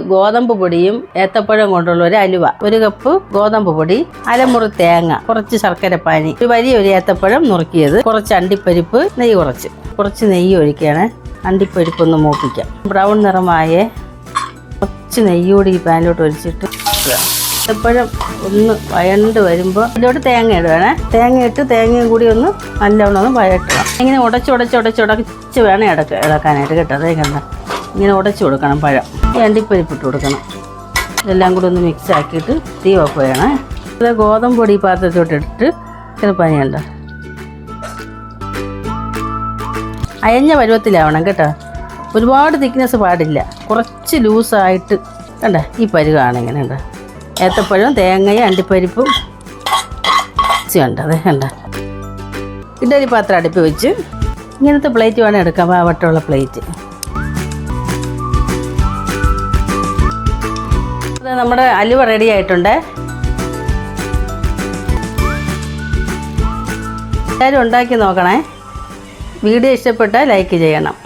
ഗോതമ്പ് പൊടിയും ഏത്തപ്പഴം കൊണ്ടുള്ള ഒരു അലുവ. ഒരു കപ്പ് ഗോതമ്പ് പൊടി അലമുറി തേങ്ങ കുറച്ച് ശർക്കരപ്പാനി ഒരു വലിയ ഒരു ഏത്തപ്പഴം നുറുക്കിയത് കുറച്ച് അണ്ടിപ്പരിപ്പ് നെയ്യ് കുറച്ച്. കുറച്ച് നെയ്യ് ഒഴിക്കുകയാണ്. അണ്ടിപ്പരിപ്പ് ഒന്ന് മൂപ്പിക്കാം. ബ്രൗൺ നിറമായേ കുറച്ച് നെയ്യ് കൂടി ഈ പാനിലോട്ട് ഒഴിച്ചിട്ട്. ഏത്തപ്പഴം ഒന്ന് വയണ്ട് വരുമ്പോൾ ഇതിലോട്ട് തേങ്ങ ഇടുകയാണേ. തേങ്ങ ഇട്ട് തേങ്ങയും കൂടി ഒന്ന് നല്ലവണ്ണം ഒന്ന് വഴട്ടണം ഇങ്ങനെ ഉടച്ചുടച്ച് ഉടച്ചുടച്ച് ഉടച്ച് ഉടച്ച് വേണം ഇടക്ക ഇളക്കാനായിട്ട് കേട്ടോ. കണ്ട ഇങ്ങനെ ഉടച്ചു കൊടുക്കണം പഴം. അണ്ടിപ്പരിപ്പ് ഇട്ട് കൊടുക്കണം. ഇതെല്ലാം കൂടി ഒന്ന് മിക്സ് ആക്കിയിട്ട് തീ ഓഫ് ചെയ്യണേ. ഇത് ഗോതമ്പ് പൊടി ഇട്ടിട്ട് ചെറുപ്പനിയുണ്ട് അയഞ്ഞ പരുവത്തിലാവണം കേട്ടോ. ഒരുപാട് തിക്നെസ് പാടില്ല. കുറച്ച് ലൂസായിട്ട് കണ്ടേ ഈ പരുവാണ് ഇങ്ങനെ ഉണ്ട് ഏത്തപ്പഴവും തേങ്ങയും അണ്ടിപ്പരിപ്പും ഉണ്ട് അതെ കണ്ട. ഇഡലി പാത്രം അടുപ്പ് വെച്ച് ഇങ്ങനത്തെ പ്ലേറ്റ് വേണം എടുക്കാം പാവട്ടമുള്ള പ്ലേറ്റ് നമ്മുടെ അലുവ റെഡി ആയിട്ടുണ്ട്. എല്ലാവരും ഉണ്ടാക്കി നോക്കണേ. വീഡിയോ ഇഷ്ടപ്പെട്ടാൽ ലൈക്ക് ചെയ്യണം.